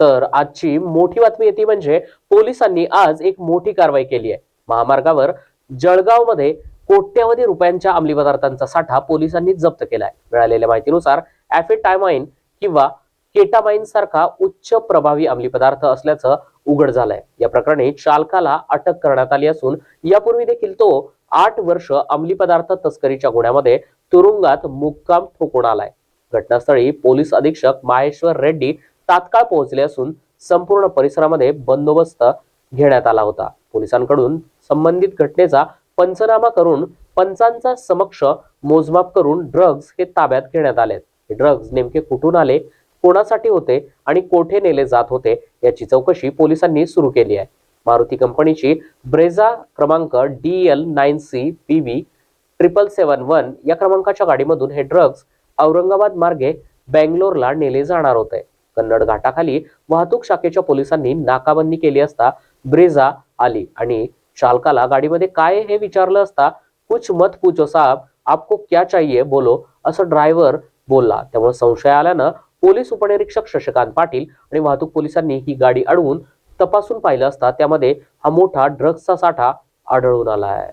तर आजची मोठी बातमी येते म्हणजे पोलिसांनी आज एक मोठी कारवाई केली आहे. महामार्गावर जळगावमध्ये कोट्यवधी रुपयांच्या अंमली पदार्थांचा साठा पोलिसांनी जप्त केलाय. मिळालेल्या माहितीनुसार ऍफेटायमाइन किंवा केटामाइन सारखा उच्च प्रभावी अंमली पदार्थ असल्याचं उघड झालंय. या प्रकरणी चालकाला अटक करण्यात आली असून यापूर्वी देखील तो आठ वर्ष अंमली पदार्थ तस्करीच्या गुन्ह्यामध्ये तुरुंगात मुक्काम ठोकून आलाय. घटनास्थळी पोलीस अधीक्षक माहेश्वर रेड्डी तात्काळ पोहोचले असून संपूर्ण परिसरामध्ये बंदोबस्त घेण्यात आला होता. पोलिसांकडून संबंधित घटनेचा पंचनामा करून पंचांचा समक्ष मोजमाप करून ड्रग्ज हे ताब्यात घेण्यात आले हे ड्रग्ज नेमके कुठून आले कोणासाठी होते आणि कोठे नेले जात होते याची चौकशी पोलिसांनी सुरू केली आहे. मारुती कंपनीची ब्रेझा क्रमांक D L nine C P V triple seven one या क्रमांकाच्या गाडीमधून हे ड्रग्ज औरंगाबाद मार्गे बँगलोरला नेले जाणार होते. कन्नड घाटाखाली वाहतूक शाखेच्या पोलिसांनी नाकाबंदी केली असता ब्रेझा आली आणि चालकाला गाडीमध्ये काय हे विचारलं असता कुछ मत पूछो साहब आपको क्या चाहिए बोलो असं ड्रायव्हर बोलला. त्यामुळे संशय आल्यानं पोलीस उपनिरीक्षक शशिकांत पाटील आणि वाहतूक पोलिसांनी ही गाडी अडवून तपासून पाहिलं असता त्यामध्ये हा मोठा ड्रग्सचा साठा आढळून आला आहे.